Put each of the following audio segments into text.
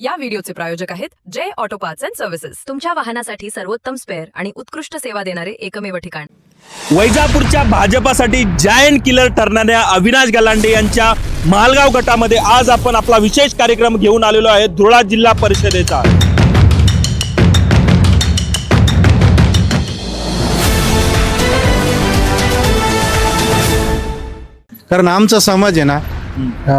या व्हिडिओचे प्रायोजक आहेत Jai auto parts and services. तुमच्या वाहनासाठी सर्वोत्तम स्पेअर आणि उत्कृष्ट सेवा देणारे एकमेव ठिकाण. वैजापूरच्या भाजपासाठी जायंट किलर ठरणाऱ्या अविनाश गलांडे यांच्या मालगाव गटामध्ये आज आपण आपला विशेष कार्यक्रम घेऊन आलेलो आहे धुळा जिल्हा परिषदेचा. कारण आमचा समाज आहे ना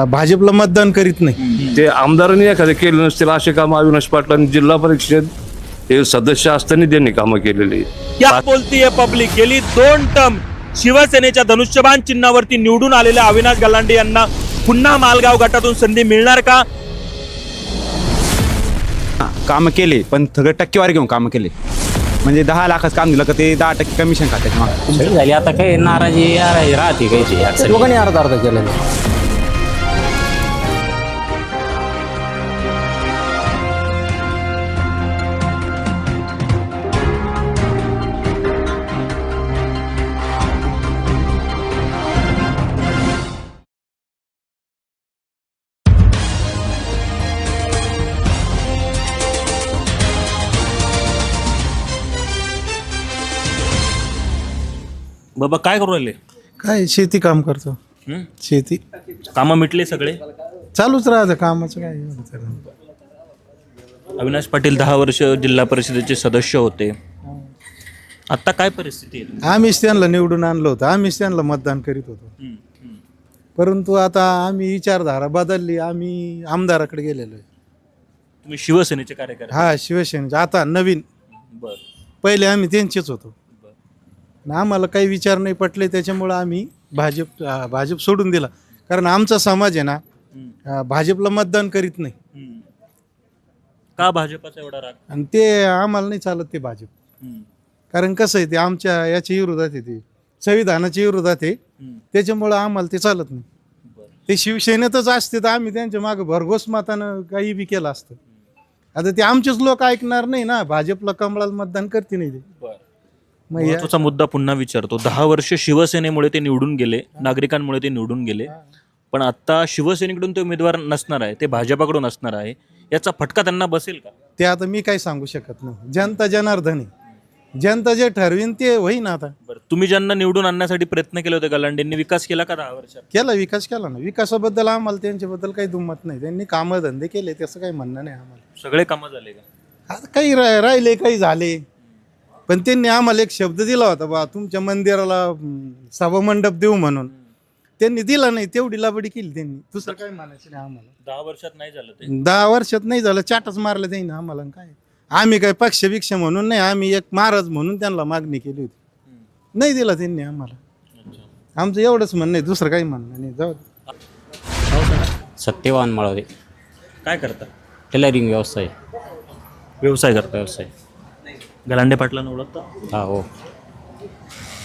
भाजपला मतदान करीत नाही. ते आमदारांनी एखादे केले नसतील असे काम अविनाश पाटलांनी जिल्हा परिषद हे सदस्य असताना त्यांनी कामं केलेली. क्या बोलतीये पब्लिक गेली दोन टर्म शिवसेनेच्या धनुष्यबाण चिन्हावरती निवडून आलेल्या अविनाश गलांडे यांना पुन्हा मालगाव गटातून संधी मिळणार का? कामं केले पण सगळं टक्केवारी घेऊन कामं केले. म्हणजे दहा लाखाचं काम दिलं का ते दहा टक्के कमिशन खात्याच्या मागं. झाली. आता काही नाराजी राहते काही. अर्धा अर्धा केलेलं. बाबा काय करू राहिले? काय शेती काम करतो. हं? शेती. कामं मिटले सगळे? चालूच राहतं कामाचं काय एवढं त्याला. अविनाश पाटील दहा वर्ष जिल्हा परिषदेचे सदस्य होते. आता काय परिस्थिती आहे? आम्हीच त्यांना निवडून आणलं होतं. आम्हीच त्यांना मतदान करीत होतो. हं, हं. परंतु आता आम्ही विचारधारा बदलली. आम्ही आमदाराकडे गेलेलो आहे. तुम्ही शिवसेनेचे कार्यकर्ते? हा शिवसेनेचे. आता नवीन. बर. पहिले आम्ही त्यांचेच होतो. आणि आम्हाला काही विचार नाही पटले त्याच्यामुळं आम्ही भाजप अं, भाजप सोडून दिला कारण आमचा समाज आहे ना अं, भाजपला मतदान करीत नाही. का भाजपाचा एवढा राग आणि ते आम्हाला नाही चालत ते भाजप कारण कसं आहे ते आमच्या याच्या विरोधात आहे ते संविधानाच्या विरोधात आहे. त्याच्यामुळं आम्हाला ते चालत नाही बरं. ते शिवसेनेतच असते तर आम्ही त्यांच्या मागे भरघोस मतानं काही बी केलं असतं आता ते आमचेच लोक ऐकणार नाही ना भाजपला कमळाला मतदान करते नाही ते बरं. मग या- महत्त्वाचा मुद्दा पुन्हा विचारतो. दहा वर्ष शिवसेनेमुळे ते निवडून गेले नागरिकांमुळे ते निवडून गेले. पण आता शिवसेनेकडून ते उमेदवार नसणार आहे ते भाजपाकडून असणार आहे याचा फटका त्यांना बसेल का? ते आता मी काही सांगू शकत नाही. जनता जनार्दन आहे. जनता जे ठरवीन ते होईन आता. बरं तुम्ही ज्यांना निवडून आणण्यासाठी प्रयत्न केले होते गलांडेंनी विकास केला का दहा वर्षात? केला विकास केला ना. विकासाबद्दल आम्हाला त्यांच्याबद्दल काही दुमत नाही. त्यांनी कामं धंदे केले त्याचं काही म्हणणं नाही आम्हाला. सगळे कामं झाले का? आता काही रा- राहिले काही झाले. पण त्यांनी आम्हाला एक शब्द दिला होता बा तुमच्या मंदिराला हम्म, सभामंडप देऊ म्हणून. त्यांनी दिला नाही तेवढी लाबडी केली त्यांनी. दुसरं काय म्हणायचं नाही आम्हाला. दहा वर्षात नाही झालं ते. दहा वर्षात नाही झालं चाटच मारलं त्यांनी आम्हाला आणि काय. आम्ही काय पक्ष बिक्ष म्हणून नाही आम्ही एक महाराज म्हणून त्यांना मागणी केली होती. नाही दिला त्यांनी आम्हाला. आमचं एवढंच म्हणणं आहे दुसरं काही म्हणणं नाही जाऊ दे. सत्यवान मळवले काय करता? टेलरिंग व्यवसाय. व्यवसाय करता. व्यवसाय. गलांडे पाटलांना ओळखता? हा हो.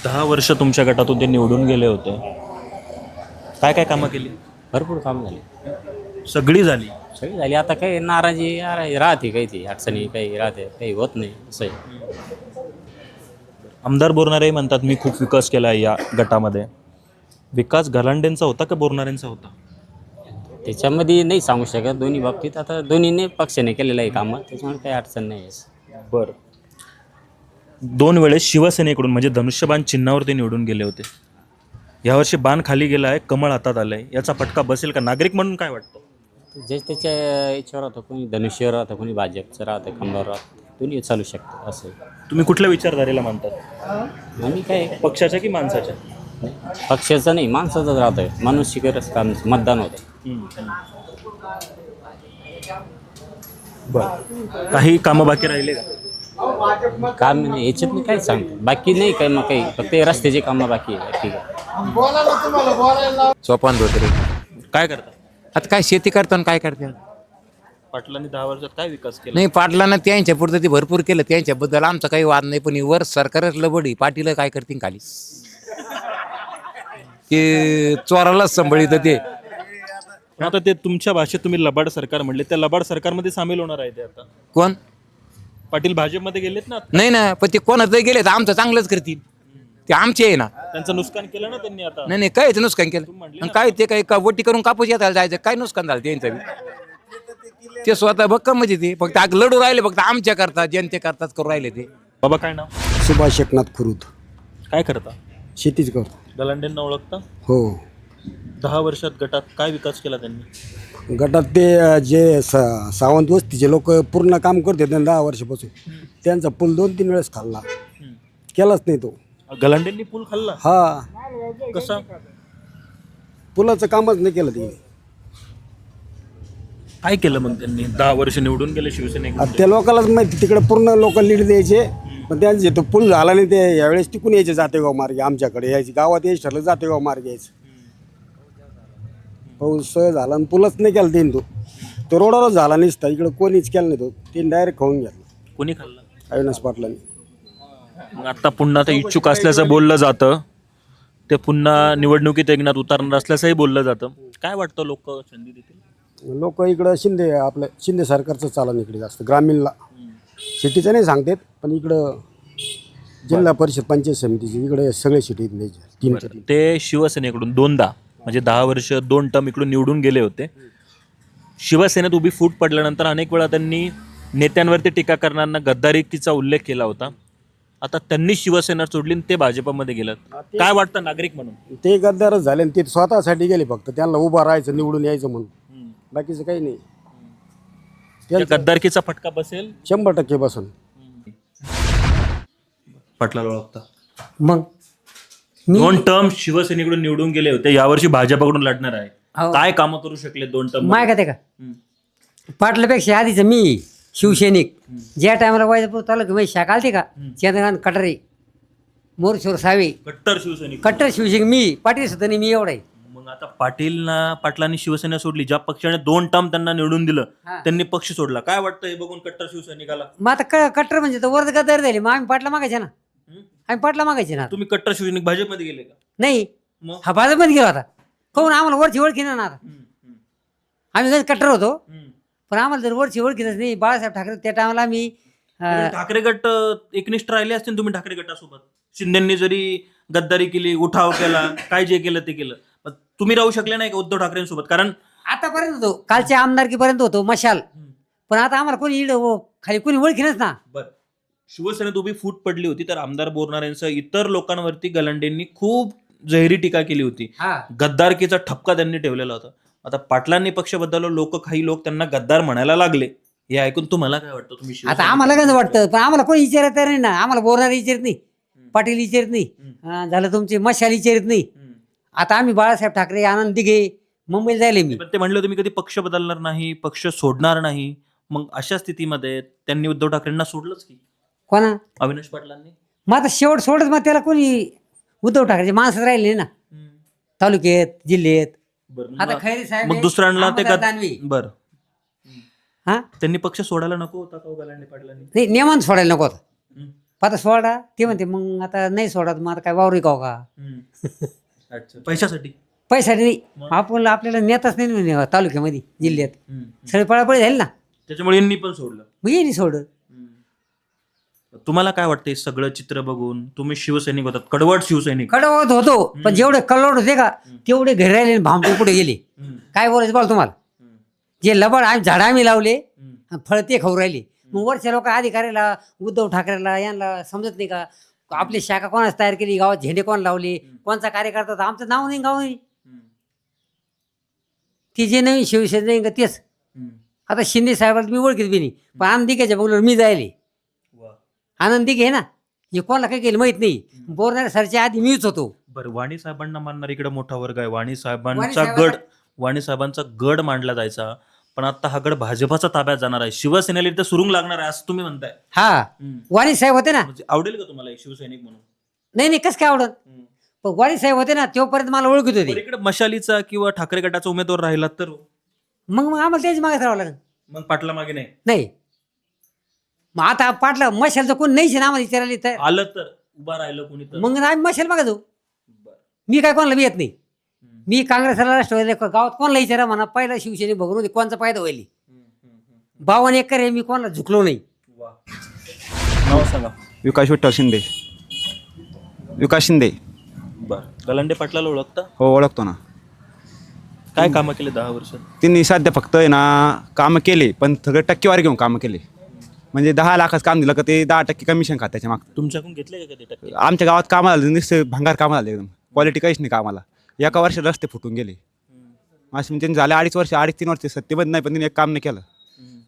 दहा वर्ष तुमच्या गटातून ते निवडून गेले होते. काय काय कामं केली? भरपूर काम झाले. सगळी झाली? सगळी झाली. आता काही नाराजी यार- राहते काही ती. अडचणी काही राहते काही होत नाही असं आहे आमदार बोरणारे म्हणतात मी खूप विकास केला आहे या गटामध्ये. विकास गलांडेंचा होता का बोरणारेंचा होता? त्याच्यामध्ये नाही सांगू शकत. दोन्ही बाबतीत आता दोन्हीने पक्षाने केलेलं आहे कामं. त्याच्यामुळे काही अडचण नाही आहे. बर. दोन वेळेस शिवसेनेकडून म्हणजे धनुष्यबाण चिन्हावर ते निवडून गेले होते. यावर्षी बाण खाली गेला आहे कमळ हातात आलंय. याचा फटका बसेल का? नागरिक म्हणून काय वाटतं? जे त्याच्या याच्यावर राहतं कोणी धनुष्यवर राहतं कोणी भाजपचं राहतं कमलावर राहतं दोन्ही चालू शकतं असं. आहे. तुम्ही कुठल्या विचारधारेला मानतात? आम्ही काय? पक्षाच्या की माणसाच्या? पक्षाचं नाही माणसाचंच राहतं माणूस शिकरच काम मतदान होतं बर. काही कामं बाकी राहिले का? काम नाही याच्यात मी काय सांगतो. बाकी नाही काय मग काही. फक्त रस्त्याचे कामं बाकी आहे. ठीक आहे. सोपान धोत्रे. काय करता? आता काय शेती करतो आणि काय करते? पाटलांनी दहा वर्षात काय विकास केला? नाही पाटलांना त्यांच्या पुरतं ते भरपूर केलं. त्यांच्याबद्दल आमचा काही वाद नाही पण वर सरकारच लबडी. पाटील काय करतील खाली? ते चोरालाच सांभाळित ते. आता ते तुमच्या भाषेत तुम्ही लबाड सरकार म्हणले. त्या लबाड सरकारमध्ये सामील होणार आहे ते आता. कोण? पाटील भाजपमध्ये गेलेत ना नाही ना पण ते कोणाचं गेले तर आमचं चांगलंच करतील. ते आमचे आहे ना. त्यांचं नुकसान केलं ना त्यांनी आता? नाही नाही काय ते नुकसान केलं. आणि काय ते काही का वटी करून कापूस येताला जायचं? काय नुकसान झालं त्यांचं बी? ते स्वतः भक्कम म्हणजे ते फक्त आग लढू राहिले फक्त आमच्या करता जनते करताच करू राहिले ते. बाबा काय नाव? सुभाष एकनाथ खुरुद. काय करता? शेतीच करतो. गलांडेंना ओळखता? हो. दहा वर्षात गटात काय विकास केला त्यांनी? गटात ते अ, जे सा सावंत वस्तीचे लोक पूर्ण काम करते त्यांना दहा वर्षापासून त्यांचा पूल दोन तीन वेळेस खाल्ला. केलाच नाही तो. गलांडेंनी पूल खाल्ला? हा. कसा? पुलाचं कामच नाही केलं तिने काय केलं मग त्यांनी? दहा वर्ष निवडून गेले शिवसेनेकडून. आता त्या लोकांनाच माहिती तिकडे पूर्ण लोक लीड द्यायचे. पण त्यांचे तो पूल झाला नाही ते यावेळेस टिकून यायचे जातेगाव मार्गे आमच्याकडे यायचे. गावात यायचं ठरलं जातेगाव मार्गे यायचं. पाऊस झाला आणि पुलच नाही केला त्यांनी तो तो रोडावरच झाला नसता इकडे कोणीच केला नाही तो. ते डायरेक्ट खाऊन घेतला कोणी खाल्ला? अविनाश पाटलांनी. मग आता पुन्हा ते इच्छुक असल्याचं बोललं जातं. ते पुन्हा निवडणुकीत एकनाथ उतारणार असल्याचंही बोललं जातं. काय वाटतं लोक संधी देतील? लोक इकडं शिंदे आपलं शिंदे सरकारचं चालन इकडे जास्त ग्रामीणला. सिटीचं नाही सांगतात पण इकडं जिल्हा परिषद पंचायत समितीची इकडे सगळे सिटी तीन. सिटी ते शिवसेनेकडून दोनदा. म्हणजे दहा वर्ष दोन टर्म इकडून निवडून गेले होते. शिवसेनेत उभी फूट पडल्यानंतर अनेक वेळा त्यांनी नेत्यांवरती टीका करणाऱ्यांना गद्दारीकीचा उल्लेख केला होता. आता त्यांनी शिवसेना सोडली आणि ते भाजपमध्ये गेलं काय वाटतं नागरिक म्हणून? ते गद्दारच झाले आणि ते स्वतःसाठी गेले फक्त. त्यांना उभं राहायचं निवडून यायचं म्हणून. बाकीचं काही नाही. त्या गद्दारकीचा फटका बसेल? शंभर टक्के बसून. पटला ओळखता. मग? दोन टर्म शिवसेनेकडून निवडून गेले होते. यावर्षी भाजपकडून लढणार आहे. हो. काय कामं करू शकले दोन टर्म माय का ते का? पाटलापेक्षा आधीच मी शिवसैनिक. ज्या टायमाला वैजापूर तालुक्यामध्ये शाखा आलती का? चंद्रकांत कटरे मोरशोर सावे. कट्टर शिवसैनिक. कट्टर शिवसैनिक मी पाटील सुद्धा नाही मी एवढा. आहे मग आता पाटीलना पाटलांनी शिवसेना सोडली. ज्या पक्षाने दोन टर्म त्यांना निवडून दिलं हा. त्यांनी पक्ष सोडला. काय वाटतं हे बघून कट्टर शिवसैनिकाला? मग आता क कट्टर म्हणजे तर वर्ध गद्दार झाली. मग आम्ही पाटला मागायचे ना? आम्ही पाटला मागायचे ना तुम्ही कट्टर शिवसैनिक भाजपमध्ये गेले का? नाही. मग? हा भाजपमध्ये गेला होता. कोण? आम्हाला वरची ओळखी ना आता. आम्ही कधी कट्टर होतो पण आम्हाला जर वरची ओळखीतच नाही बाळासाहेब ठाकरे त्या टायमाला आम्ही अं, ठाकरे गट अं, एकनिष्ठ राहिले असतील तुम्ही ठाकरे गटासोबत? शिंदेनी जरी गद्दारी केली उठाव केला काय जे केलं ते केलं. पण तुम्ही राहू शकले नाही का उद्धव ठाकरेंसोबत? कारण आतापर्यंत होतो. कालच्या आमदारकीपर्यंत होतो मशाल. पण आता आम्हाला कोणी इड खाली कोणी ओळखीनच ना. बर. शिवसेनेत उभी फूट पडली होती तर आमदार बोरणाऱ्यांसह इतर लोकांवरती गलांडेंनी खूप जहिरी टीका केली होती. हा. गद्दारकीचा ठपका त्यांनी ठेवलेला होता. आता पाटलांनी पक्ष बदललो लोक काही लोक त्यांना गद्दार म्हणायला लागले. हे ऐकून तुम्हाला काय वाटतं? तुम्ही आता शिवसेनेत- आम्हाला कसं वाटतं? पण आम्हाला कोणी विचारत नाही ना. आम्हाला बोलणार विचारत नाही. पाटील विचारत नाही. अं, झालं तुमचे मशाल विचारत नाही. हम्म. आता आम्ही बाळासाहेब ठाकरे आनंद दिघे मुंबईला जायले मी. पण ते म्हणले तुम्ही कधी पक्ष बदलणार नाही पक्ष सोडणार नाही. मग अशा स्थितीमध्ये त्यांनी उद्धव ठाकरेंना सोडलंच की? कोणा? अविनाश पाटलांनी? मग आता शेवट सोडत मग त्याला कोणी उद्धव ठाकरेचे माणसं राहिले ना. तालुक्यात जिल्ह्यात. बरं आता मग- खैरे साहेब मग आहे, दुसऱ्यांना ते दानवे. बरं. हा? त्यांनी पक्ष सोडायला नको होता का हो गलांडे पाटलांनी? नाही नियमान सोडायला नको होता. हम्म. आता सोडा ते म्हणते मग आता नाही सोडा मग आता काय वावरी गाव का? अच्छा. पैशासाठी? पैसा नाही. आपण आपल्याला नेताच नाही ना तालुक्यामध्ये जिल्ह्यात. सगळे पळापळी झाली ना. त्याच्यामुळे यांनी पण सोडलं. मग येईल सोड तुम्हाला काय वाटतं हे सगळं चित्र बघून? तुम्ही शिवसैनिक होतात कडवट शिवसैनिक. कडवत होतो पण जेवढे कल्लोड होते का तेवढे घरी राहिले भांबे पुढे गेले. काय बोलायचं बोल तुम्हाला? जे लबड आम्ही झाडं आम्ही लावले फळ ते खाऊ राहिले. मग वरच्या लोक अधिकाऱ्याला उद्धव ठाकरेला यांना समजत नाही का आपली शाखा कोणाच तयार केली गावात झेंडे कोण लावले कोणचा कार्यकर्ता होता आमचं नाव नाही गाव नाही. ती जे नवीन शिवसेना नाही का तेच आता शिंदे साहेबाला मी ओळखीत बी नाही पण आनंदिकेच्या बघलं मी जायले. आनंदी घे ना. हे कोणाला काय केलं माहीत नाही. बोरणाऱ्या सरच्या आधी मीच होतो. बरं वाणी साहेबांना मानणार इकडे मोठा वर्ग आहे. वाणी साहेबांचा गड वाणी साहेबांचा गड मांडला जायचा. पण आता हा गड भाजपाचा ताब्यात जाणार आहे. शिवसेनेला इथे सुरुंग लागणार आहे असं तुम्ही म्हणताय. हा. वाणी साहेब होते ना. म्हणजे आवडेल का तुम्हाला एक शिवसैनिक म्हणून? नाही नाही कसं काय आवडत? पण वाणी साहेब होते ना तोपर्यंत मला ओळखत बरं, होते इकडे मशालीचा किंवा ठाकरे गटाचा उमेदवार राहिला तर? मग मग आम्हाला त्याची मागे राहावं लागेल. मग पाटला मागे नाही? नाही. मग आता पाटलं मशालचं कोण नाहीच ना आम्हाला विचारायला तर? आलं तर उभा राहिलं कोणी तर. मग आम्ही मशाल मागे जाऊ. मी काय कोणाला येत नाही. मी काँग्रेसला राष्ट्रवादी गावात कोणाला विचारा म्हणा पहिला शिवसेने बघून होते कोणचा फायदा होईल? बावन्न एकर आहे मी कोणाला झुकलो नाही. वा. नाव सांगा. विकास विठ्ठल शिंदे. विकास शिंदे. बर. गलांडे पाटलाला ओळखता? हो ओळखतो ना. काय कामं केले दहा वर्षात त्यांनी सध्या फक्त आहे ना कामं केले पण सगळं टक्केवारी घेऊन कामं केले. म्हणजे दहा लाखाचं काम दिलं का ते दहा टक्के कमिशन खात त्याच्या मागं. तुमच्याकडून घेतले का कधी टक्के? आमच्या गावात कामाला झालं नुसते भंगार कामं झाले एकदम. क्वालिटी काहीच नाही कामाला. एका वर्षात रस्ते फुटून गेले. असे म्हणजे त्यांनी झाले अडीच वर्ष अडीच तीन वर्ष सत्यबद्ध नाही पण त्यांनी एक काम नाही केलं.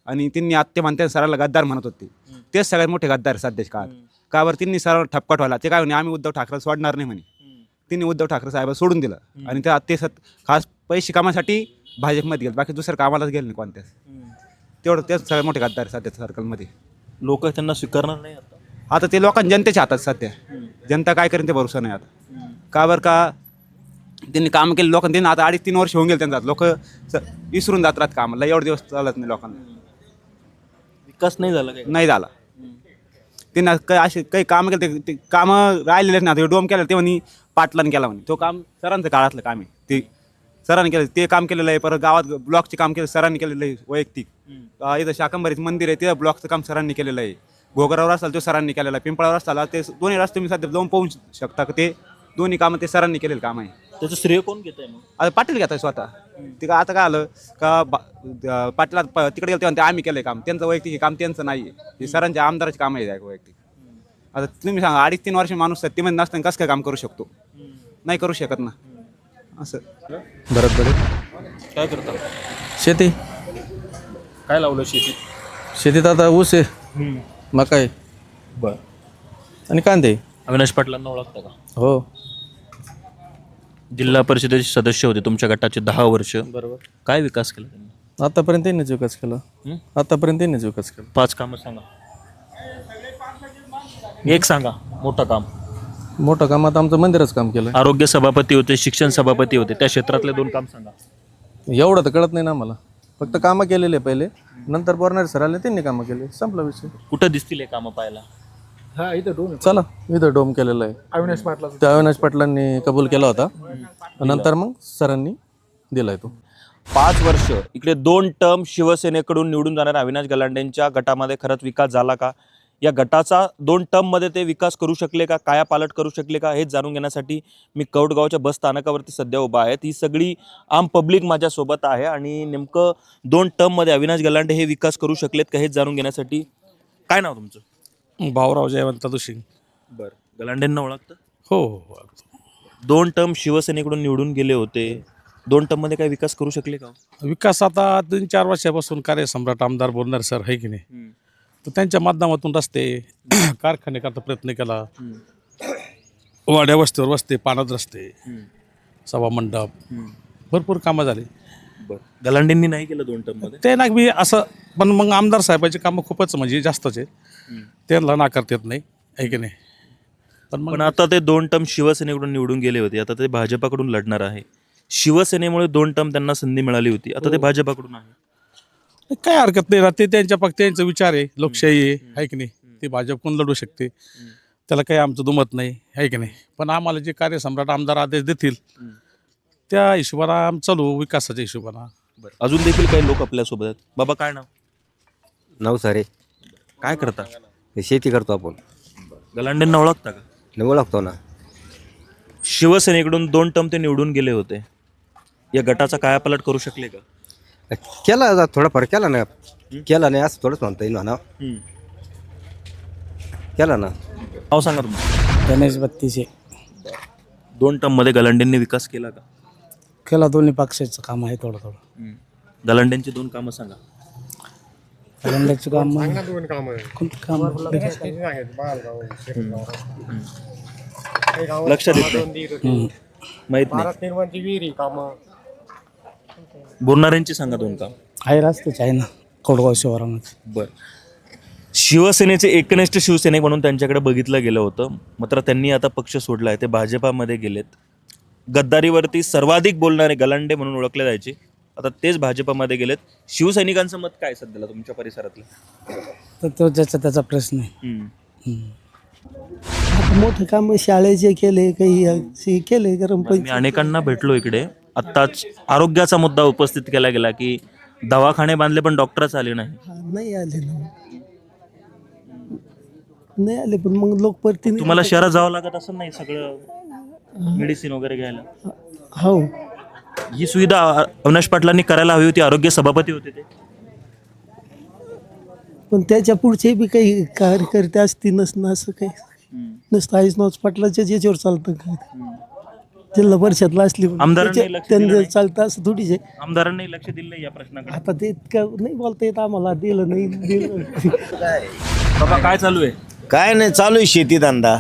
आणि त्यांनी आत्ते म्हणते सराला गद्दार म्हणत होते. तेच सगळ्यात मोठे गद्दार आहे सध्याच्या काळात. का बरं त्यांनी सराला ठपकाट व्हायला ते काय म्हणे आम्ही उद्धव ठाकरे सोडणार नाही म्हणे. त्यांनी उद्धव ठाकरे साहेब सोडून दिलं. आणि त्या ते सत खास पैसे कामासाठी भाजपमध्ये गेले. बाकी दुसऱ्या कामालाच गेले नाही कोणत्याच. तेवढं तेच सगळ्यात मोठे गद्दार आहे सध्याच्या सर्कलमध्ये लोक त्यांना स्वीकारणार नाही आता. आता ते लोकांना जनतेच्या हातात सध्या. जनता काय करेन ते भरोसा नाही आता. का बरं का? त्यांनी काम केले लोकांनी त्यांनी आता अडीच तीन वर्ष होऊन गेले त्यांचा लोक विसरून जात राहत कामाला. एवढे दिवस चालत नाही लोकांना. विकास नाही झाला नाही झाला. त्यांना काही असे काही कामं केले ते- ते कामं राहिलेलेच नाही. आता डोम केलं ते म्हणे पाटलाने केला म्हणे. तो काम सरांचं काळातलं काम आहे. ते सरांनी केलं ते काम केलेलं आहे. परत गावात ब्लॉकचे काम केलं सरांनी केलेलं आहे वैयक्तिक. अं, इथं शाकंभरीचं मंदिर आहे तिथं ब्लॉकचं काम सरांनी केलेलं आहे. घोगरावर असताल तो सरांनी केलेला आहे. पिंपळावर असताला ते दोन्ही रस्ते तुम्ही सध्या जाऊन पाहू शकता की ते? दोन्ही कामं ते सरांनी केलेलं काम आहे. त्याचं श्रेय कोण घेत आहे मग? आता पाटील घेतात स्वतः. ते का आता काय आलं का बा- अं, पाटला प- तिकडे गेलं तेव्हा ते आम्ही केलंय काम. त्यांचं वैयक्तिक हे काम त्यांचं नाही आहे हे सरांच्या आमदाराचे काम आहे वैयक्तिक. आता तुम्ही सांगा अडीच तीन वर्ष माणूस सत्तेमध्ये नसताना कसं काय काम करू शकतो? नाही करू शकत ना. असं. भरत बडे काय करता? शेती. काय लावलं शेतीत? शेतीत आता ऊस आहे मका आहे. बर. आणि कांदे. अविनाश पाटलांना ओळखता का? हो. जिल्हा परिषदेचे सदस्य होते तुमच्या गटाचे दहा वर्ष. बरोबर. काय विकास केला त्यांनी? आतापर्यंत त्यांनीच विकास केला. हं? आतापर्यंत त्यांनीच विकास केला. पाच कामं सांगा. एक सांगा मोठं काम. मोठं काम आता आमचं मंदिरच काम केलं आरोग्य सभापती होते शिक्षण सभापती होते त्या क्षेत्रातले दोन काम सांगा. एवढं तर कळत नाही ना आम्हाला. फक्त कामं केलेले पहिले. नंतर बोरणारे सर आले त्यांनी कामं केले. संपला विषय. कुठं दिसतील हे कामं पाहायला? चला इथं डोम केलेला आहे. अविनाश पाटला त्या अविनाश पाटलांनी कबूल केला होता. नंतर मग सरांनी दिलाय तो. पाच वर्ष इकडे दोन टर्म शिवसेनेकडून निवडून जाणाऱ्या अविनाश गलांडेंच्या गटामध्ये खरंच विकास झाला का? या गटाचा दोन टर्ममध्ये ते विकास करू शकले का काया पालट करू शकले का हेच जाणून घेण्यासाठी मी कौडगावच्या बस स्थानकावरती सध्या उभा आहे. ही सगळी आम पब्लिक माझ्यासोबत आहे आणि नेमकं दोन टर्ममध्ये अविनाश गलांडे हे विकास करू शकलेत का हेच जाणून घेण्यासाठी काय नाव तुमचं? भाऊराव जयवंत दुशिंग बरं. गलांडेंना ओळखतं? हो हो दोन टर्म शिवसेनेकडून निवडून गेले होते. दोन टर्ममध्ये काय विकास करू शकले का? विकास आता तीन चार वर्षापासून कार्यसम्राट आमदार बोलणार सर आहे की नाही? तर त्यांच्या माध्यमातून रस्ते कारखाने करता प्रयत्न केला. वाड्या वस्तीवर वस्ते पाण्यात रस्ते सभा मंडप भरपूर कामं झाली. गलांडेंनी नाही केलं दोन टर्ममध्ये ते ना मी असं पण मग आमदार साहेबाची कामं खूपच म्हणजे जास्तच आहे त्यांना नाकारता येत नाही आहे की नाही? पण मग पण आता ते दोन टर्म शिवसेनेकडून निवडून गेले होते. आता ते भाजपाकडून लढणार आहे. शिवसेनेमुळे दोन टर्म त्यांना संधी मिळाली होती. आता ते भाजपाकडून आहे. काय हरकत नाही ना ते त्यांच्या पक्ष त्यांचा विचार आहे लोकशाही आहे आहे की नाही? ते भाजपकडून लढू शकते? त्याला काही आमचं दुमत नाही आहे की नाही? पण आम्हाला जे कार्यसम्राट आमदार आदेश देतील त्या हिशोबानं आम चालू विकासाच्या हिशोबानं. बरं. अजून देखील काही लोक आपल्यासोबत आहेत. बाबा काय नाव? नवसारे काय करता? शेती करतो आपण. गलांडेंना ओळखता का? नाही ओळखतो ना. शिवसेनेकडून दोन टर्म ते निवडून गेले होते. या गटाचा कायापालट करू शकले का? केला जा थोडाफार केला ना. केला नाही असं थोडंच म्हणता येईल म्हणा. केला ना. नाव सांगा तुम्ही. गणेश बत्तीसे. दोन टर्ममध्ये गलांडेंनी विकास केला का? केला दोन्ही पक्षाचं काम आहे थोडं थोडं गलांडेंची दोन कामं सांगा. रंगाचं काम कोणतं काम. लक्षात येत नाही. माहीत नाही. बोलणाऱ्यांची सांगा दोन काम. आहे रस्तेच आहे ना कोडगाव शिवारामध्ये. बर. शिवसेनेचे एकनिष्ठ शिवसैनिक म्हणून त्यांच्याकडे बघितलं गेलं होतं. मात्र त्यांनी आता पक्ष सोडला आहे. ते भाजपामध्ये गेलेत. गद्दारीवरती सर्वाधिक बोलणारे गलांडे म्हणून ओळखले जायचे. आता तेच भाजपामध्ये गेलेत. शिवसैनिकांचं मत काय सध्याला तुमच्या परिसरातलं? तर तो ज्याचा त्याचा प्रश्न आहे. हम्म. मोठे काम शाळेचे केले काही केले गरम मी अनेकांना भेटलो इकडे. आत्ताच आरोग्याचा मुद्दा उपस्थित केला गेला की दवाखाने बांधले पण डॉक्टरच आले नाही. नाही आले ना. नाही आले पण मग लोक परती तुम्हाला शहरात जावं लागत असं नाही सगळं मेडिसिन वगैरे घ्यायला? हो. ही सुविधा अ- अविनाश पाटलांनी करायला हवी होती आरोग्य सभापती होते ते. पण त्याच्या पुढचे बी काही कार्यकर्ते असतील नसणं असं काही नसतं आईस नव्हतं पाटलाच्या याच्यावर चालतं काय जिल्हा परिषदला असली आमदारांनी त्याच्या- लक्ष दिलं त्यांचं नाही. चालतं असं थोडीच आहे आमदारांनी लक्ष दिलं नाही या प्रश्नाकडे. आता ते इतकं नाही बोलता येत आम्हाला दिलं नाही दिलं बाबा काय चालू आहे? काय नाही चालू आहे शेती धंदा.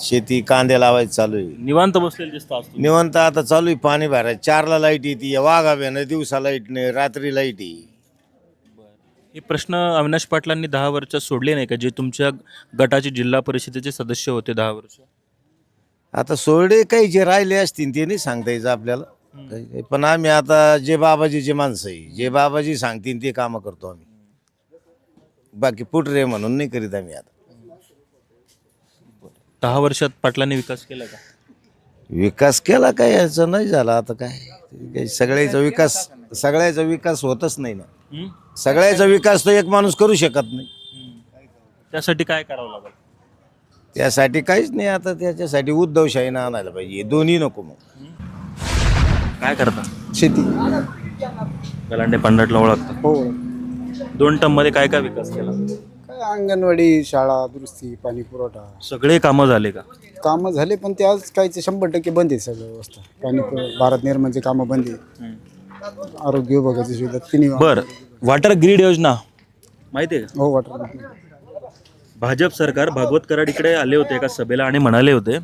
शेती कांदे लावायचं चालू आहे. निवांत बसलेले दिसतो आज. निवंत आता चालू आहे पाणी भरायचं. चारला लाइट येते वाघा बेनं दिवसा लाइट नाही रात्री लाइट आहे. हे प्रश्न अविनाश पाटलांनी दहा वर्ष सोडले नाही का? जे तुमच्या गटाचे जिल्हा परिषदेचे सदस्य होते दहा वर्ष. आता सोडे काही जे राहिले असतील ते नाही सांगता यायचं आपल्याला. काही- पण आम्ही आता जे बाबाजीचे माणसं आहे जे बाबाजी सांगतील ते कामं करतो आम्ही. बाकी पुटरे म्हणून नाही करीत आम्ही आता. दहा वर्षात पाटलांनी विकास केला का? विकास केला काय याचं नाही झाला आता काय. काही सगळ्याचा विकास सगळ्याचा विकास होतच नाही ना. हम्म? सगळ्याचा विकास तो एक माणूस करू शकत नाही. त्यासाठी काय करावं लागेल? त्यासाठी काहीच नाही आता त्याच्यासाठी उद्धवशाहीनं आणायला पाहिजे. दोन्ही नको मग. काय करता? शेती. गलांडे पांढरटला ओळखता. हो. दोन टर्ममध्ये काय काय विकास केला? काय अंगणवाडी शाळा दुरुस्ती पाणी पुरवठा. सगळे कामं झाले का? कामं झाले पण ते आज काहीचे शंभर टक्के बंद आहे सगळं व्यवस्था. पाणी भारत निर्माणचे कामं बंद आहे. आरोग्य विभागाची सुविधा तिन्ही बर. वॉटर ग्रीड योजना. माहिती आहे का? हो वाटत भाजप सरकार भागवत कराड इकडे आले होते एका सभेला आणि म्हणाले होते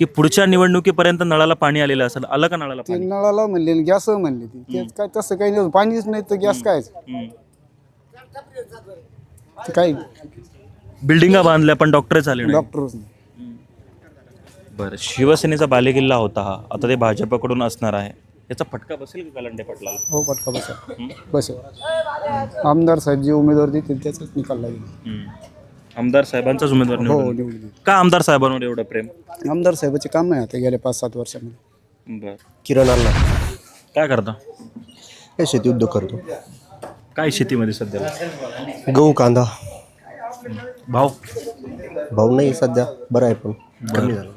की पुढच्या निवडणुकीपर्यंत नळाला पाणी आलेलं असेल आलं का नळाला ते पाणी? नळाला म्हणले गॅस म्हणले ती. ते काय तसं काही नाही पाणीच नाही तर गॅस काय? हम्म. काय? बिल्डिंगा बांधल्या पण डॉक्टर नाही. डॉक्टरच नाही. बरं शिवसेनेचा बालेकिल्ला होता हा. आता ते भाजपकडून असणार आहे. याचा फटका बसेल का गलांडे पाटलाला हो पटका बसा बस आमदार साहेब जे उमेदवार देतील त्याचाच निकाल लागेल. हम्म. आमदार साहेबांचाच उमेदवार हो निवडून निवडून देतील. का आमदार साहेबांवर एवढं प्रेम? आमदार साहेबाचे काम आहे आता गेल्या पाच सात वर्षामध्ये. बर. किरण अण्णा काय करता? हे शेती उद्योग करतो. काय शेतीमध्ये सध्या? गहू कांदा. भाव? भाऊ नाही सध्या बरं आहे पण. कमी झालं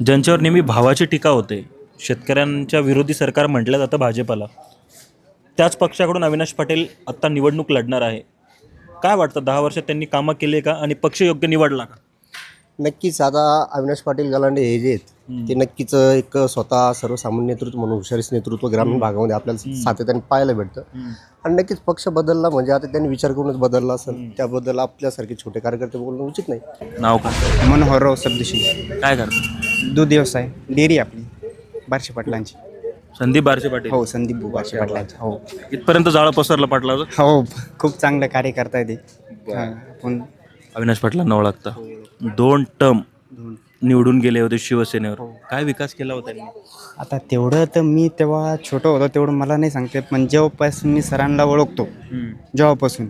ज्यांच्यावर नेहमी भावाची टीका होते शेतकऱ्यांच्या विरोधी सरकार म्हटलं जातं भाजपाला. त्याच पक्षाकडून अविनाश पाटील आत्ता निवडणूक लढणार आहे. काय वाटतं? दहा वर्षात त्यांनी कामं केले का? आणि पक्ष योग्य निवडला का? नक्कीच. आता अविनाश पाटील गलांडे हे जे आहेत ते नक्कीच एक स्वतः सर्वसामान्य नेतृत्व म्हणून हुशारीस नेतृत्व ग्रामीण भागामध्ये आपल्याला सातत्याने पाहायला भेटतं. आणि नक्कीच पक्ष बदलला म्हणजे आता त्यांनी विचार करूनच बदलला असेल. त्याबद्दल आपल्यासारखे छोटे कार्यकर्ते बोलणं उचित नाही. नाव का मनोहरराव सबदिशी काय करतं? दूध व्यवसाय डेअरी आपली बारशे पाटलांची. संदीप बारशे पाटील. हो संदीप बारशे पाटलांची हो. इथपर्यंत जाळं पसरलं पाटलाचं? हो खूप चांगलं कार्य करताय ते. हा, पण अविनाश पाटलांना ओळखता. दोन टर्म निवडून गेले होते शिवसेनेवर. काय विकास केला होता त्यांनी? आता तेवढं तर मी तेव्हा छोटं होतो तेवढं मला नाही सांगते पण जेव्हापासून मी सरांना ओळखतो जेव्हापासून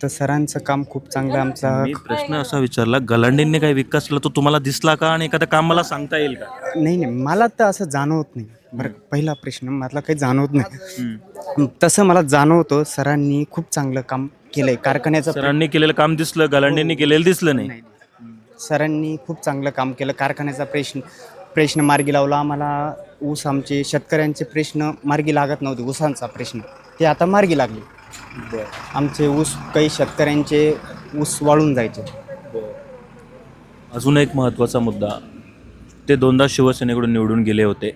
तर सरांचं काम खूप चांगलं आमचा मी प्रश्न असा विचारला गलांडेंनी काही विकास केला तो तुम्हाला दिसला का आणि एखादं काम मला सांगता येईल का? नाही नाही मला तर असं जाणवत नाही. बरं पहिला प्रश्न मला काही जाणवत नाही. तसं मला जाणवतं सरांनी खूप चांगलं काम केलंय. कारखान्याचं सरांनी केलेलं काम दिसलं गलांडेंनी केलेलं दिसलं नाही. सरांनी खूप चांगलं काम केलं. कारखान्याचा प्रश्न प्रश्न मार्गी लावला. आम्हाला ऊस आमचे शेतकऱ्यांचे प्रश्न मार्गी लागत नव्हते ऊसांचा प्रश्न. ते आता मार्गी लागले. आमचे ऊस काही शेतकऱ्यांचे ऊस वाळून जायचे. अजून एक महत्त्वाचा मुद्दा ते दोनदा शिवसेनेकडून निवडून गेले होते.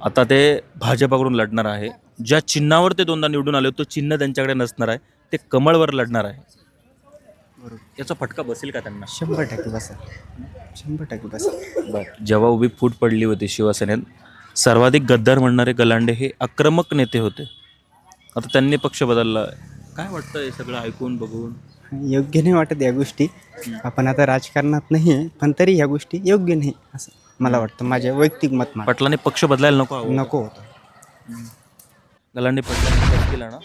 आता ते भाजपाकडून लढणार आहे. ज्या चिन्हावर ते दोनदा निवडून आले तो चिन्ह त्यांच्याकडे नसणार आहे. ते कमळवर लढणार आहे. याचा फटका बसेल का त्यांना? शंभर टक्के बसा शंभर टक्के बसा जेव्हा उभी फूट पडली होती शिवसेनेत सर्वाधिक गद्दार म्हणणारे गलांडे हे आक्रमक नेते होते. आता त्यांनी पक्ष बदलला काय वाटतं हे सगळं ऐकून बघून? योग्य नाही वाटत या गोष्टी. आपण आता राजकारणात नाही आहे पण तरी ह्या गोष्टी योग्य नाही असं. मला वाटतं. माझ्या वैयक्तिक मत मा- पाटलांनी पक्ष बदलायला नको. नको होतं. पाटलांनी विकास केला ना?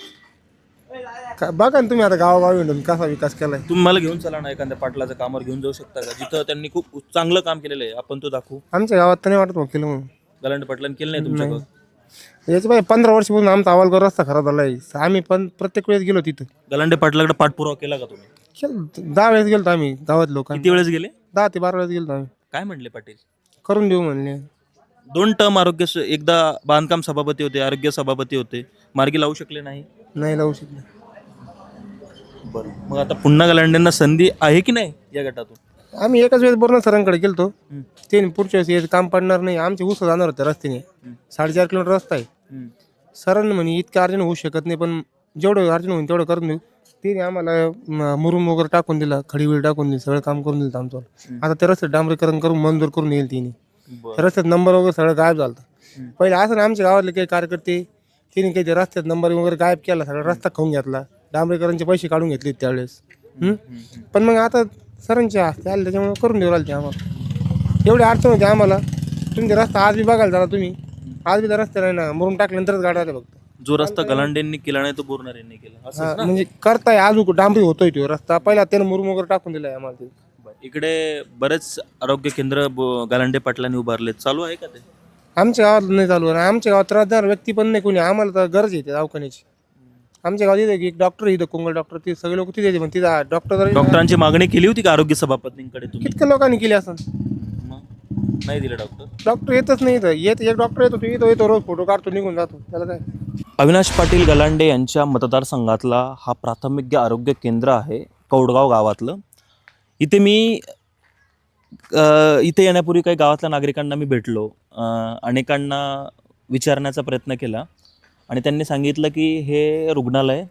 बघा ना तुम्ही आता गावागावी हिंडून कसा विकास केलाय. तुम्ही मला घेऊन चला ना एखाद्या पाटलाच्या कामावर घेऊन जाऊ शकता का? जिथं त्यांनी खूप चांगलं काम केलेलं आहे. आपण तो दाखवू. आमच्या गावात तर नाही वाटत मग केलं म्हणून. गलांडे पाटलांनी केलं नाही तुमच्याकडं याच्या पाहिजे पंधरा वर्षापासून आमचा अहवालकर रस्ता खराब झालाय. आम्ही पण प्रत्येक वेळेस गेलो तिथं. गलांडे पाटलाकडे पाठपुरावा केला का तुम्ही? केलं. दहा वेळेस गेलो आम्ही गावात लोक किती वेळेस गेले? दहा ते बारा वेळेस गेलो आम्ही. काय म्हणले पाटील? करून देऊ म्हणले. दोन टर्म आरोग्य स- एकदा बांधकाम सभापती होते आरोग्य सभापती होते. मार्गी लावू शकले नाही? नाही लावू शकले. बरं. मग आता पुन्हा गलांड्यांना संधी आहे की नाही या गटातून? आम्ही एकाच वेळेस बोरणार सरांकडे गेलतो. ते पुढच्या वेळेस हे काम पडणार नाही. आमचे ऊस जाणार होते रस्त्याने. साडेचार किलोमीटर रस्ता आहे. सरांनी म्हणे इतकं अर्जंट होऊ शकत नाही पण जेवढं अर्जंट होईल तेवढं करून देऊ. तिने आम्हाला मुरुम वगैरे टाकून दिला खडी टाकून दिली सगळं काम करून दिलं आमचं. आता ते रस्ते डांबरीकरण करून मंजूर करून येईल तिने. त्या रस्त्यात नंबर वगैरे सगळं गायब झालं पहिले असं ना आमच्या गावातले काही कार्यकर्ते तिने काही रस्त्यात नंबर वगैरे गायब केला सगळा रस्ता खाऊन घेतला. डांबरीकरणचे पैसे काढून घेतले त्यावेळेस? पण मग आता सरांच्या हस्ते आले त्याच्यामुळे करून देऊ राहिले ते आम्हाला. एवढी अडचण होती आम्हाला. तुमचे रस्ता आज बी बघायला झाला तुम्ही. आज बी त्या रस्त्याला ना मुरुम टाकल्यानंतरच गाड्या आल्या फक्त. जो रस्ता गलांडेंनी केला नाही तो बोरणार यांनी केला हा, ना? म्हणजे करताय अजून डांबरी होतोय तो रस्ता. पहिला त्यानं मुरुम वगैरे टाकून दिलाय आम्हाला ते. इकडे बरेच आरोग्य केंद्र ब- गलांडे पाटलांनी उभारले चालू आहे का ते? आमच्या गावात नाही चालू आणि आमच्या गावात त्रासदार व्यक्ती पण नाही कोणी. आम्हाला तर गरज आहे त्या दवाखान्याची. आमच्या गावात इथे एक डॉक्टर इथं कोंगल डॉक्टर ते सगळे लोक तिथे येते पण तिथं डॉक्टर डॉक्टरांची मागणी केली होती का आरोग्य सभापतींकडे तुम्ही? कितक्या लोकांनी केली असं नाही दिलं डॉक्टर डॉक्टर येतच नाही इथं. येत एक डॉक्टर येतो तो येतो येतो रोज फोटो काढतो निघून जातो. त्याला काय? अविनाश पाटील गलांडे यांच्या मतदारसंघातला हा प्राथमिक आरोग्य केंद्र आहे कौडगाव गावातलं. इथे मी अ, इथे येण्यापूर्वी काही गावातल्या नागरिकांना मी भेटलो. अ, अनेकांना विचारण्याचा प्रयत्न केला. आणि त्यांनी सांगितलं की हे रुग्णालय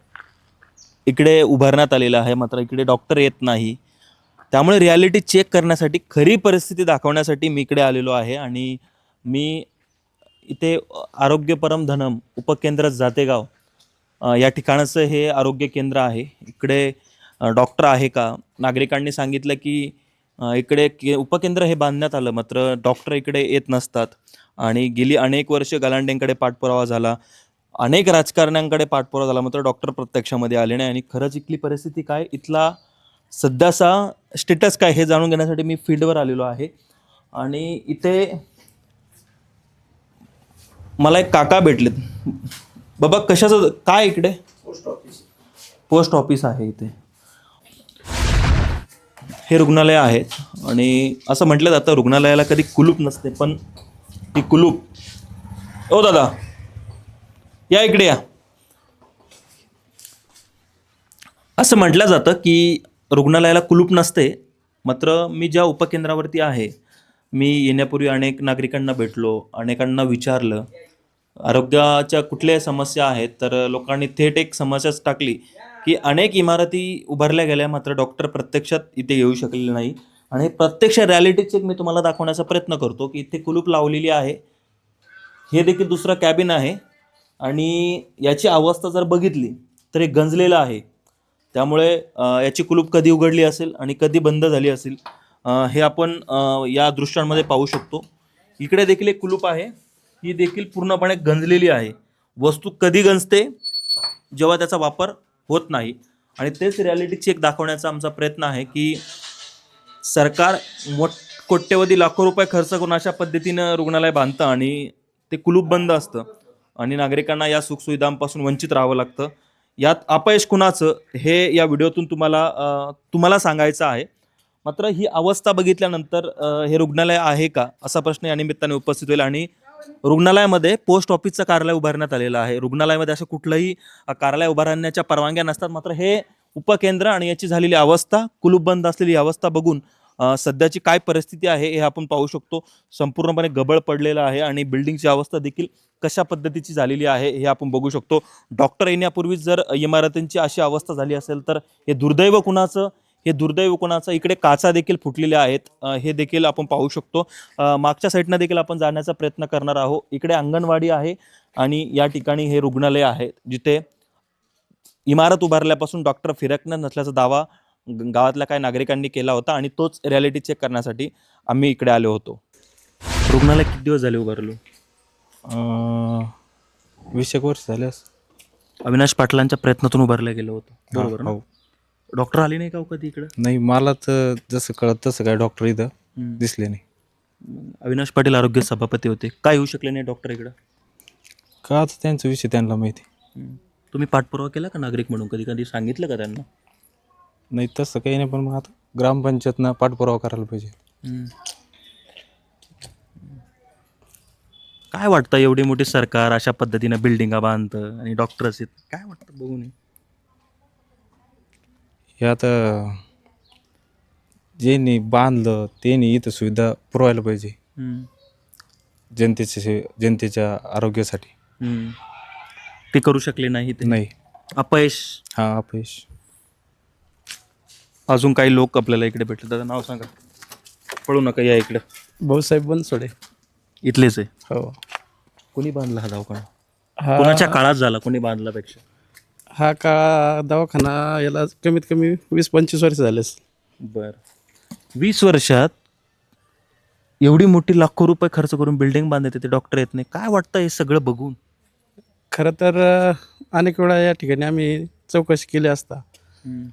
इकडे उभारण्यात आलेलं आहे. मात्र इकडे डॉक्टर येत नाही. त्यामुळे रियालिटी चेक करण्यासाठी खरी परिस्थिती दाखवण्यासाठी मी इकडे आलेलो आहे आणि मी इथे आरोग्य परम धनम उपकेंद्र जातेगाव या ठिकाणाचं हे आरोग्य केंद्र आहे. इकडे डॉक्टर आहे का? नागरिकांनी सांगितलं की इकडे के उपकेंद्र हे बांधण्यात आलं मात्र डॉक्टर इकडे येत नसतात. आणि गेली अनेक वर्ष गलांडेंकडे पाठपुरावा झाला. अनेक राजकारण्यांकडे पाठपुरावा झाला मात्र डॉक्टर प्रत्यक्षामध्ये आले नाही. आणि खरंच इथली परिस्थिती काय? इथला सध्याचा स्टेटस काय हे जाणून घेण्यासाठी मी फील्डवर आलेलो आहे. आणि इथे मला एक काका भेटलेत. बाबा कशाचं काय इकडे? पोस्ट ऑफिस पोस्ट ऑफिस आहे इथे. हे रुग्णालय आहेत आणि असं म्हटलं जातं रुग्णालयाला कधी कुलूप नसते पण ती कुलूप. ओ दादा या इकडे या. असं म्हटलं जातं की रुग्णालयाला कुलूप नसते. मात्र मी ज्या उपकेंद्रावरती आहे मी येण्यापूर्वी अनेक नागरिकांना भेटलो अनेकांना विचारलं. आरोग्याच्या कुठल्या समस्या आहेत? तर लोकांनी थेट एक समस्याच टाकली की अनेक इमारती उभारल्या गेल्या मात्र डॉक्टर प्रत्यक्षात इथे येऊ शकलेले नाही. आणि प्रत्यक्ष रॅलिटीच एक मी तुम्हाला दाखवण्याचा प्रयत्न करतो की इथे कुलूप लावलेली आहे. हे देखील दुसरं कॅबिन आहे. आणि याची अवस्था जर बघितली तर हे गंजलेलं आहे. त्यामुळे याची कुलूप कधी उघडली असेल आणि कधी बंद झाली असेल हे आपण या दृश्यांमध्ये पाहू शकतो. इकडे देखील एक कुलूप आहे. ही देखील पूर्णपणे गंजलेली आहे. वस्तू कधी गंजते जेव्हा त्याचा वापर होत नाही. आणि तेच रियालिटी चेक दाखवण्याचा आमचा प्रयत्न आहे की सरकार मोठ कोट्यवधी लाखो रुपये खर्च करून अशा पद्धतीनं रुग्णालय बांधतं आणि ते कुलूप बंद असतं. आणि नागरिकांना या सुखसुविधांपासून वंचित राहावं लागतं. यात अपयश कुणाचं हे या व्हिडिओतून तुम्हाला तुम्हाला सांगायचं आहे. मात्र ही अवस्था बघितल्यानंतर हे रुग्णालय आहे का असा प्रश्न या निमित्ताने उपस्थित होईल आणि रुग्णालयामध्ये पोस्ट ऑफिसचं कार्यालय उभारण्यात आलेलं आहे. रुग्णालयामध्ये असं कुठलंही कार्यालय उभारण्याच्या परवानग्या नसतात. मात्र हे उपकेंद्र आणि याची झालेली अवस्था कुलूपबंद असलेली अवस्था बघून सध्याची काय परिस्थिती आहे हे आपण पाहू शकतो. संपूर्णपणे गबळ पडलेलं आहे आणि बिल्डिंगची अवस्था देखील कशा पद्धतीची झालेली आहे हे आपण बघू शकतो. डॉक्टर येण्यापूर्वीच जर इमारतींची अशी अवस्था झाली असेल तर हे दुर्दैव कुणाचं? हे दुर्दैव कोणाचं? इकडे काचा देखील फुटलेल्या आहेत. हे देखील आपण पाहू शकतो. मागच्या साईडनं देखील आपण जाण्याचा प्रयत्न करणार आहोत. इकडे अंगणवाडी आहे आणि या ठिकाणी हे रुग्णालय आहे जिथे इमारत उभारल्यापासून डॉक्टर फिरकणार नसल्याचा दावा गावातल्या काही नागरिकांनी केला होता आणि तोच रियालिटी चेक करण्यासाठी आम्ही इकडे आलो होतो. रुग्णालय किती दिवस झाले उभारलो? वीस एक वर्ष झाले असं. अविनाश पाटलांच्या प्रयत्नातून उभारलं गेलं होतं. बरोबर ना? हो. डॉक्टर आले नाही का हो कधी इकडं? नाही मला तर जसं कळत तसं काय डॉक्टर इथं. दिसले नाही. अविनाश पाटील आरोग्य सभापती होते. काय येऊ शकले नाही डॉक्टर इकडं? का आता त्यांचा विषय त्यांना माहिती. तुम्ही पाठपुरावा केला का नागरिक म्हणून? कधी कधी सांगितलं का त्यांना? नाही तसं काही नाही पण मग आता ग्रामपंचायतनं पाठपुरावा करायला पाहिजे. काय वाटतं एवढी मोठी सरकार अशा पद्धतीनं बिल्डिंगा बांधतं आणि डॉक्टर्स आहेत काय वाटतं बघून हे? हे आता ज्यांनी बांधलं त्यांनी इथं सुविधा पुरवायला पाहिजे. हम्म. जनतेच्या से- जनतेच्या आरोग्यासाठी. हम्म. ते करू शकले नाही ते नाही. अपयश? हा अपयश. अजून काही लोक आपल्याला इकडे भेटले. त्याचं नाव सांगा. पळू नका या इकडे. भाऊसाहेब बनसोडे. इथलेच आहे. हो. कोणी बांधला हा दवाखाना? हा- कोणाच्या काळात झाला कोणी बांधल्यापेक्षा? हा का दवाखाना याला कमीत कमी वीस पंचवीस वर्ष झालेस. बर. वीस वर्षात एवढी मोठी लाखो रुपये खर्च करून बिल्डिंग बांधते ते डॉक्टर येत नाही. काय वाटतं हे सगळं बघून? खरं तर अ, अनेक वेळा या ठिकाणी आम्ही चौकशी केली असता.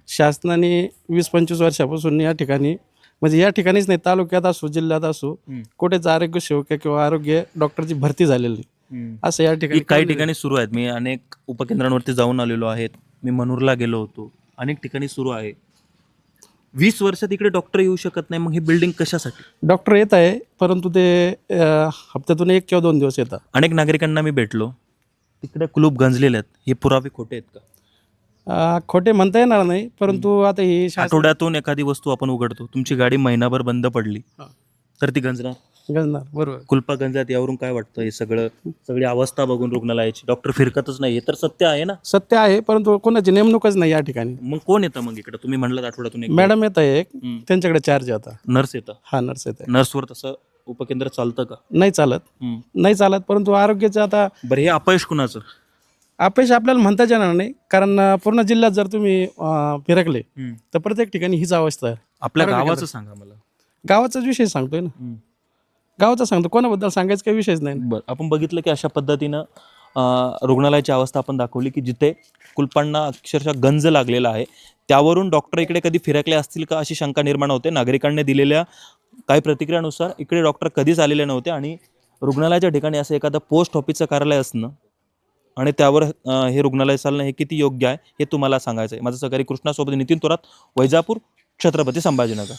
शासनाने वीस पंचवीस वर्षापासून या ठिकाणी म्हणजे या ठिकाणीच नाही तालुक्यात असो जिल्ह्यात असो. कुठेच आरोग्य सेवक किंवा आरोग्य डॉक्टरची भरती झालेली नाही. असं या ठिकाणी काही ठिकाणी सुरू आहेत. मी अनेक उपकेंद्रांवरती जाऊन आलेलो आहेत. मी मनूरला गेलो होतो. अनेक ठिकाणी सुरू आहे. वीस वर्षात इकडे डॉक्टर येऊ शकत नाही. मग ही बिल्डिंग कशासाठी? डॉक्टर येत आहे परंतु ते हप्त्यातून एक किंवा दोन दिवस येतात. अनेक नागरिकांना मी भेटलो. तिकडे कुलूप गंजलेले आहेत. हे पुरावे खोटे आहेत का? अ, खोटे म्हणता येणार नाही परंतु आता ही शासन आठवड्यातून एखादी वस्तू आपण उघडतो तुमची गाडी महिनाभर बंद पडली हा. तर ती गंजणार? गंजणार बरोबर. कुलपा गंजात यावरून काय वाटतं हे सगळं सगळी अवस्था बघून रुग्णालयाची? डॉक्टर फिरकतच नाही हे तर सत्य आहे ना? सत्य आहे परंतु कोणाची नेमणूकच नाही या ठिकाणी. मग कोण येतं मग इकडे? तुम्ही म्हणलं आठवड्यातून एक मॅडम येत आहे एक हम्म. त्यांच्याकडे चार्ज आता नर्स येतं? हा नर्स येत आहे नर्सवर तसं उपकेंद्र चालतं का? नाही चालत. हम्म. नाही चालत परंतु आरोग्याचं आता बरं हे अपयश कुणाचं? अपयश आपल्याला म्हणताच येणार नाही. कारण पूर्ण जिल्ह्यात जर तुम्ही अं, फिरकले हम्म. तर प्रत्येक ठिकाणी हीच अवस्था आहे. आपल्या आरोग्य गावाचं. सांगा मला. गावाचाच विषय सांगतोय ना. हम्म. गावाचा सांगतो. कोणाबद्दल सांगायचं काही विषयच नाही बरं आपण बघितलं की अशा पद्धतीनं अं, रुग्णालयाची अवस्था आपण दाखवली की जिथे कुलपांना अक्षरशः गंज लागलेला आहे त्यावरून डॉक्टर इकडे कधी फिरकले असतील का अशी शंका निर्माण होते. नागरिकांनी दिलेल्या काही प्रतिक्रियानुसार इकडे डॉक्टर कधीच आलेले नव्हते आणि रुग्णालयाच्या ठिकाणी असं एखादं पोस्ट ऑफिसचं कार्यालय असणं आणि त्यावर हे रुग्णालय चालणं हे किती योग्य आहे हे तुम्हाला सांगायचं आहे माझं सहकारी कृष्णासोबत नितीन तोरात वैजापूर छत्रपती संभाजीनगर.